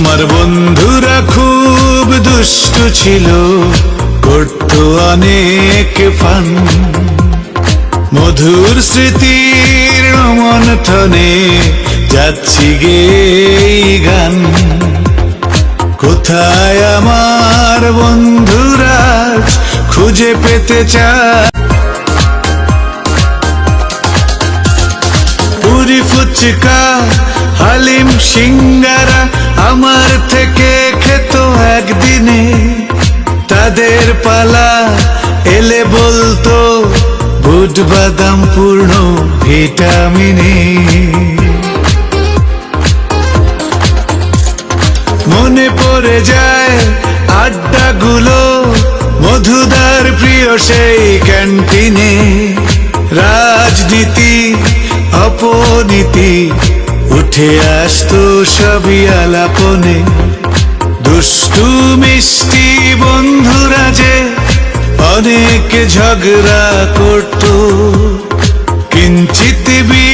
আমার বন্ধুরা খুব দুষ্ট ছিল, করত অনেক ফান। মধুর স্মৃতির মন্থনে যাচ্ছি গে গান। কোথায় আমার বন্ধুরা খুঁজে পেতে চায়? পুরি ফুচকা, হালিম সিঙ্গারা আমার থেকে খেত একদিনে, তাদের পালা এলে বলতো, বুট বাদাম পূর্ণ ভিটামিনে। মনে পড়ে যায় আড্ডাগুলো, মধুদার প্রিয় সেই ক্যান্টিনে। রাজনীতি, অপনীতি উঠে আসতো সবই আলাপনে। দুষ্টু মিষ্টি বন্ধুরা যে অনেক ঝগড়া করত। কিঞ্চিত বি